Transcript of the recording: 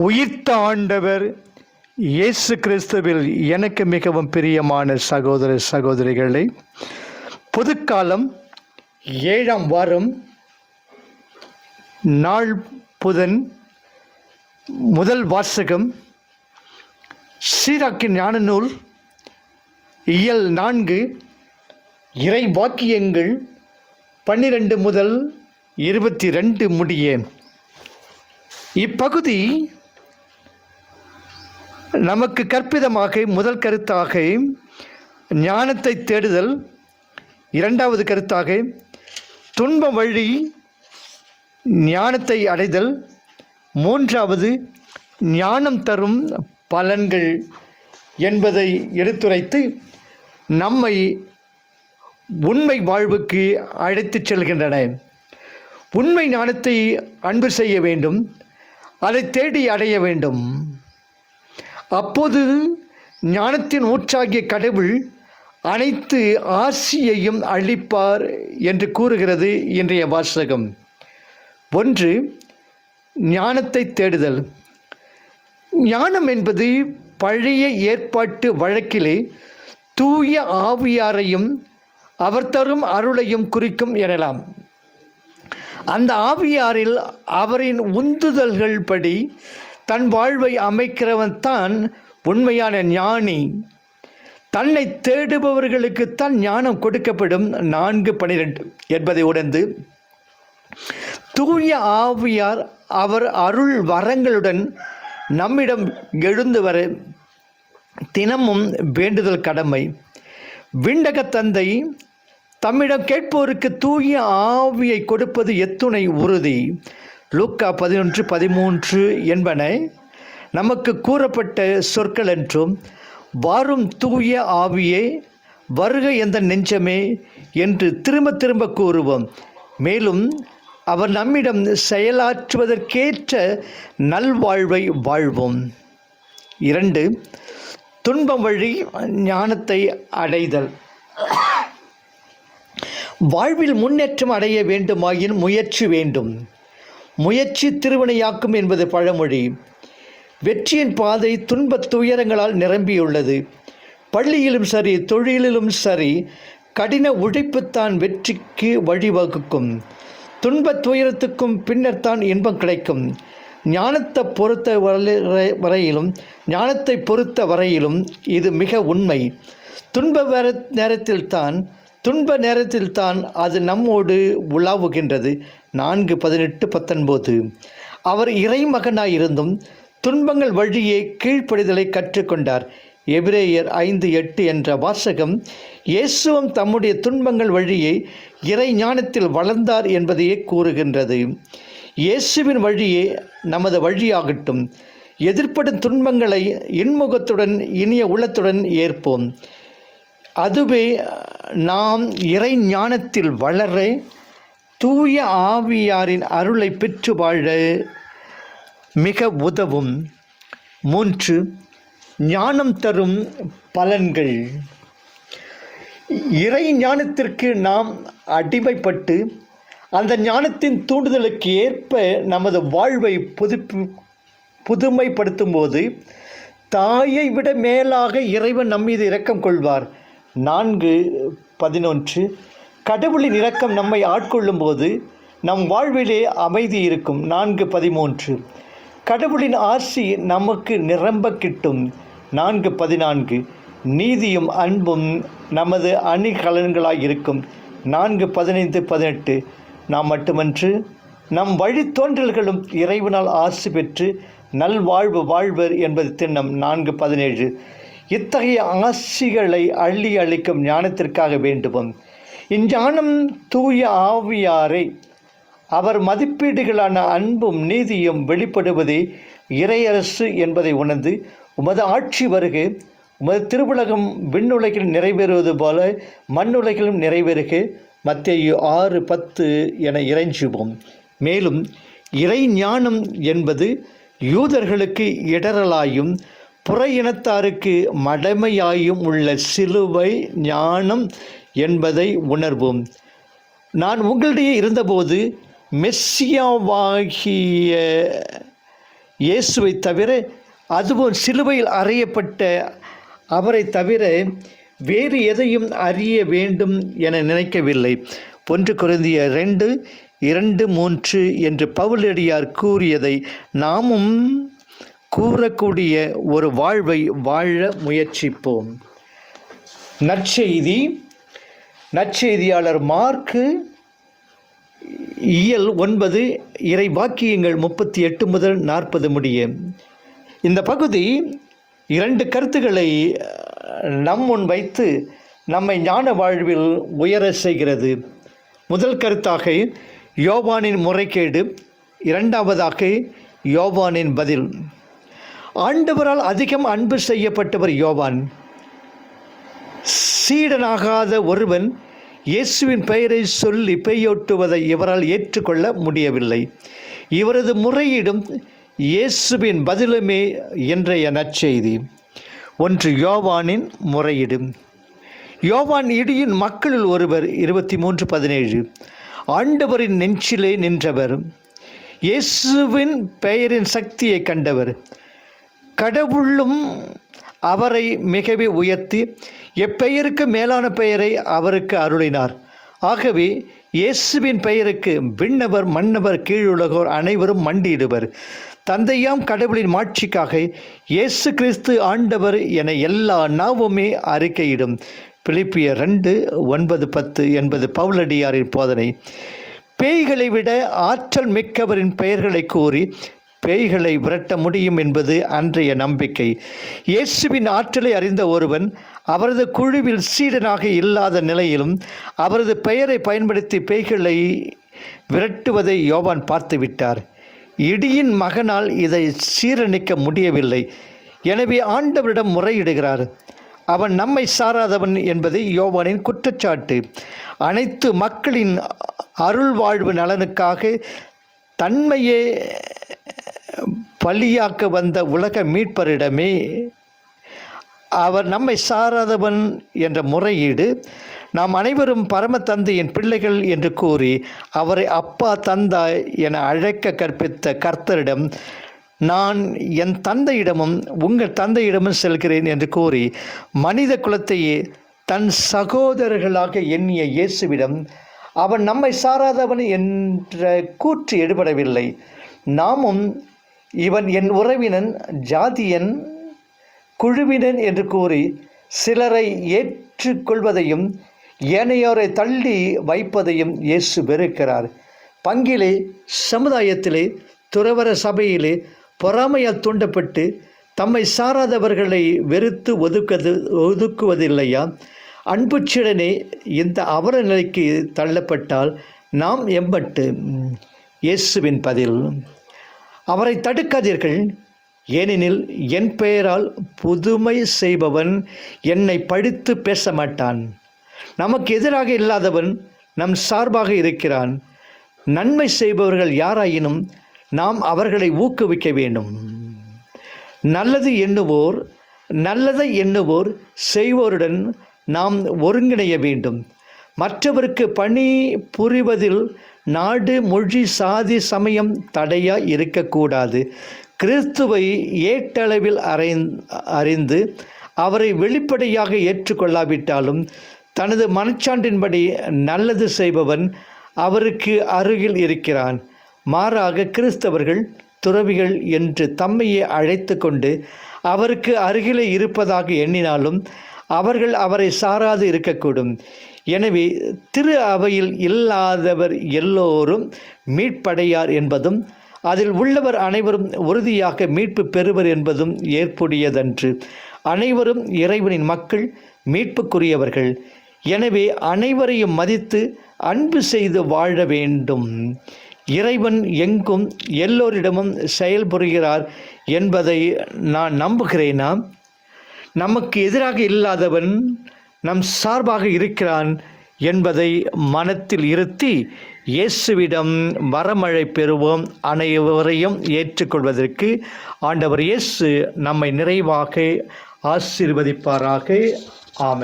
உயிர்த்த ஆண்டவர் இயேசு கிறிஸ்துவில் எனக்கு மிகவும் பிரியமான சகோதர சகோதரிகளை புதுக்காலம் ஏழாம் வாரம் நாள் புதன் முதல் வாசகம் சீராக்கின் ஞான நூல் இயல் நான்கு இறை வாக்கியங்கள் பன்னிரண்டு முதல் இருபத்தி ரெண்டு முடிய. இப்பகுதி நமக்கு கற்பிதமாக முதல் கருத்தாக ஞானத்தை தேடுதல். இரண்டாவது கருத்தாக துன்ப வழி ஞானத்தை அடைதல். மூன்றாவது ஞானம் தரும் பலன்கள் என்பதை எடுத்துரைத்து நம்மை உண்மை வாழ்வுக்கு அழைத்துச் செல்கின்றன. உண்மை ஞானத்தை அன்பு செய்ய வேண்டும். அதை தேடி அடைய வேண்டும். அப்போது ஞானத்தின் ஊற்றாகிய கடவுள் அனைத்து ஆசியையும் அளிப்பார் என்று கூறுகிறது இன்றைய வாசகம். ஒன்று ஞானத்தை தேடுதல். ஞானம் என்பது பழைய ஏற்பாட்டு வழக்கிலே தூய ஆவியாரையும் அவர் தரும் அருளையும் குறிக்கும் எனலாம். அந்த ஆவியாரில் அவரின் உந்துதல்கள் படி தன் வாழ்வை அமைக்கிறவன் தான் உண்மையான ஞானி. தன்னை தேடுபவர்களுக்குத்தான் ஞானம் கொடுக்கப்படும். நான்கு பனிரெண்டு என்பதை உணர்ந்து தூய ஆவியார் அவர் அருள் வரங்களுடன் நம்மிடம் எழுந்து வர தினமும் வேண்டுதல் கடமை. விண்டக தந்தை தம்மிடம் கேட்போருக்கு தூய ஆவியை கொடுப்பது எத்துணை உறுதி. லூக்கா பதினொன்று பதிமூன்று என்பன நமக்கு கூறப்பட்ட சொற்கள் என்றும் வாரும் தூய ஆவியே வருக எந்த நெஞ்சமே என்று திரும்ப திரும்ப கூறுவோம். மேலும் அவர் நம்மிடம் செயலாற்றுவதற்கேற்ற நல்வாழ்வை வாழ்வோம். இரண்டு துன்பம் வழி ஞானத்தை அடைதல். வாழ்வில் முன்னேற்றம் அடைய வேண்டுமாயின் முயற்சி வேண்டும். முயற்சி திருவினையாக்கும் என்பது பழமொழி. வெற்றியின் பாதை துன்பத் துயரங்களால் நிரம்பியுள்ளது. பள்ளியிலும் சரி தொழிலிலும் சரி கடின உழைப்புத்தான் வெற்றிக்கு வழிவகுக்கும். துன்பத் துயரத்துக்கும் பின்னர் தான் இன்பம் கிடைக்கும். ஞானத்தை பொறுத்த வரை- வரையிலும் ஞானத்தை பொறுத்த வரையிலும் இது மிக உண்மை. துன்ப வர நேரத்தில்தான் துன்ப நேரத்தில்தான் அது நம்மோடு உலாவுகின்றது. நான்கு பதினெட்டு பத்தொன்பது. அவர் இறைமகனாயிருந்தும் துன்பங்கள் வழியே கீழ்ப்படிதலை கற்றுக்கொண்டார். எபிரேயர் ஐந்து எட்டு என்ற வாசகம் இயேசுவும் தம்முடைய துன்பங்கள் வழியே இறை ஞானத்தில் வளர்ந்தார் என்பதையே கூறுகின்றது. இயேசுவின் வழியே நமது வழியாகட்டும். எதிர்ப்படும் துன்பங்களை இன்முகத்துடன் இனிய உள்ளத்துடன் ஏற்போம். அதுவே நாம் இறை ஞானத்தில் வளர தூய ஆவியாரின் அருளை பெற்று வாழ மிக உதவும். மூன்று ஞானம் தரும் பலன்கள். இறை ஞானத்திற்கு நாம் அடிமைப்பட்டு அந்த ஞானத்தின் தூண்டுதலுக்கு ஏற்ப நமது வாழ்வை புதுப்பி புதுமைப்படுத்தும் போது தாயை விட மேலாக இறைவன் நம்மீது இரக்கம் கொள்வார். நான்கு பதினொன்று. கடவுளின் இரக்கம் நம்மை ஆட்கொள்ளும் போது நம் வாழ்விலே அமைதி இருக்கும். நான்கு பதிமூன்று. கடவுளின் ஆசி நமக்கு நிரம்ப கிட்டும். நான்கு பதினான்கு. நீதியும் அன்பும் நமது அணிகலன்களாய் இருக்கும். நான்கு பதினைந்து பதினெட்டு. நாம் மட்டுமன்று நம் வழித்தோன்றல்களும் இறைவனால் ஆசி பெற்று நல்வாழ்வு வாழ்வர் என்பது திண்ணம். நான்கு பதினேழு. இத்தகைய ஆசிகளை அள்ளி அளிக்கும் ஞானத்திற்காக வேண்டுவோம். இஞ்ஞானம் தூய ஆவியாரை அவர் மதிப்பீடுகளான அன்பும் நீதியும் வெளிப்படுவதே இறையரசு என்பதை உணர்ந்து உமது ஆட்சி வருக. உமது திருவுலகம் விண்ணுலகில் நிறைவேறுவது போல மண்ணுலகிலும் நிறைவேறுக. மத்திய ஆறு பத்து என இறைஞ்சுவோம். மேலும் இறை ஞானம் என்பது யூதர்களுக்கு இடரலாயும் புற இனத்தாருக்கு மடமையாயும் உள்ள சிலுவை ஞானம் என்பதை உணர்வோம். நான் உங்களிடையே இருந்தபோது மெஸ்ஸியாவாகிய இயேசுவை தவிர அதுவும் சிலுவையில் அறையப்பட்ட அவரை தவிர வேறு எதையும் அறிய வேண்டும் என நினைக்கவில்லை. ஒன்று குறைந்திய ரெண்டு இரண்டு மூன்று என்று பவுலடியார் கூறியதை நாமும் கூறக்கூடிய ஒரு வாழ்வை வாழ முயற்சிப்போம். நற்செய்தி. நற்செய்தியாளர் மார்க்கு இயல் ஒன்பது இறை வாக்கியங்கள் முப்பத்தி எட்டு முதல் நாற்பது முடிய. இந்த பகுதி இரண்டு கருத்துக்களை நம் முன் வைத்து நம்மை ஞான வாழ்வில் உயர செய்கிறது. முதல் கருத்தாக யோவானின் முறைகேடு. இரண்டாவதாக யோவானின் பதில். ஆண்டவரால் அதிகம் அன்பு செய்யப்பட்டவர் யோவான். சீடனாகாத ஒருவன் இயேசுவின் பெயரை சொல்லி பெய்யொட்டுவதை இவரால் ஏற்றுக்கொள்ள முடியவில்லை. இவரது முறையீடும் இயேசுவின் பதிலுமே இன்றைய நற்செய்தி. ஒன்று யோவானின் முறையீடு. யோவான் இடியின் மக்களில் ஒருவர் இருபத்தி மூன்று பதினேழு. ஆண்டவரின் நெஞ்சிலே நின்றவர். இயேசுவின் பெயரின் சக்தியை கண்டவர். கடவுளும் அவரை மிகவே உயர்த்தி எப்பெயருக்கு மேலான பெயரை அவருக்கு அருளினார். ஆகவே இயேசுவின் பெயருக்கு விண்ணவர் மன்னவர் கீழுலகோர் அனைவரும் மண்டியிடுவர். தந்தையாம் கடவுளின் மாட்சிக்காக இயேசு கிறிஸ்து ஆண்டவர் என எல்லா நாவுமே அறிக்கையிடும். பிலிப்பிய ரெண்டு ஒன்பது பத்து என்பது பவுலடியாரின் போதனை. பேய்களை விட ஆற்றல் மிக்கவரின் பெயர்களை கூறி பேய்களை விரட்ட முடியும் என்பது அன்றைய நம்பிக்கை. இயேசுவின் ஆற்றலை அறிந்த ஒருவன் அவரது குழுவில் சீடனாக இல்லாத நிலையிலும் அவரது பெயரை பயன்படுத்தி பேய்களை விரட்டுவதை யோவான் பார்த்துவிட்டார் இடியின் மகனால் இதை சீரணிக்க முடியவில்லை. எனவே ஆண்டவரிடம் முறையிடுகிறார். அவன் நம்மை சாராதவன் என்பது யோவானின் குற்றச்சாட்டு. அனைத்து மக்களின் அருள் வாழ்வு நலனுக்காக தன்மையே பலியாக்க வந்த உலக மீட்பரிடமே அவர் நம்மை சாராதவன் என்ற முறையீடு நாம் அனைவரும் பரம தந்தையின் பிள்ளைகள் என்று கூறி அவரை அப்பா தந்தா என அழைக்க கற்பித்த கர்த்தரிடம் நான் என் தந்தையிடமும் உங்கள் தந்தையிடமும் செல்கிறேன் என்று கூறி மனித குலத்தையே தன் சகோதரர்களாக எண்ணிய இயேசுவிடம் அவன் நம்மை சாராதவன் என்ற கூற்று எடுபடவில்லை. நாமும் இவன் என் உறவினன் ஜாதியன் குழுவினன் என்று கூறி சிலரை ஏற்றுக்கொள்வதையும் ஏனையோரை தள்ளி வைப்பதையும் இயேசு வெறுக்கிறார். பங்கிலே சமுதாயத்திலே துறவர சபையிலே பொறாமையால் தூண்டப்பட்டு தம்மை சாராதவர்களை வெறுத்து ஒதுக்கது ஒதுக்குவதில்லையா? அன்புச்சிடனே இந்த அவர நிலைக்கு தள்ளப்பட்டால் நாம் எம்பட்டு? இயேசுவின் பதில். அவரை தடுக்காதீர்கள். ஏனெனில் என் பெயரால் புதுமை செய்பவன் என்னை படித்து பேச மாட்டான் நமக்கு எதிராக இல்லாதவன் நம் சார்பாக இருக்கிறான். நன்மை செய்பவர்கள் யாராயினும் நாம் அவர்களை ஊக்குவிக்க வேண்டும். நல்லது எண்ணுவோர் நல்லதை எண்ணுவோர் செய்வோருடன் நாம் ஒருங்கிணைய வேண்டும். மற்றவருக்கு பணி புரிவதில் நாடு மொழி சாதி சமயம் தடையாக இருக்கக்கூடாது. கிறிஸ்துவை ஏட்டளவில் அறை அறிந்து அவரை வெளிப்படையாக ஏற்றுக்கொள்ளாவிட்டாலும் தனது மனச்சான்றின்படி நல்லது செய்பவன் அவருக்கு அருகில் இருக்கிறான். மாறாக கிறிஸ்தவர்கள் துறவிகள் என்று தம்மையே அழைத்து கொண்டு அவருக்கு அருகிலே இருப்பதாக எண்ணினாலும் அவர்கள் அவரை சாராது இருக்கக்கூடும். எனவே திரு அவையில் இல்லாதவர் எல்லோரும் மீட்படையார் என்பதும் அதில் உள்ளவர் அனைவரும் உறுதியாக மீட்பு பெறுவர் என்பதும் ஏற்புடையதன்று. அனைவரும் இறைவனின் மக்கள் மீட்புக்குரியவர்கள். எனவே அனைவரையும் மதித்து அன்பு செய்து வாழ வேண்டும். இறைவன் எங்கும் எல்லோரிடமும் செயல்புரிகிறார் என்பதை நான் நம்புகிறேனா? நமக்கு எதிராக இல்லாதவன் நம் சார்பாக இருக்கிறான் என்பதை மனத்தில் இருத்தி இயேசுவிடம் வரமழை பெறுவோம் அனைவரையும் ஏற்றுக்கொள்வதற்கு ஆண்டவர் இயேசு நம்மை நிறைவாக ஆசீர்வதிப்பாராக. ஆமை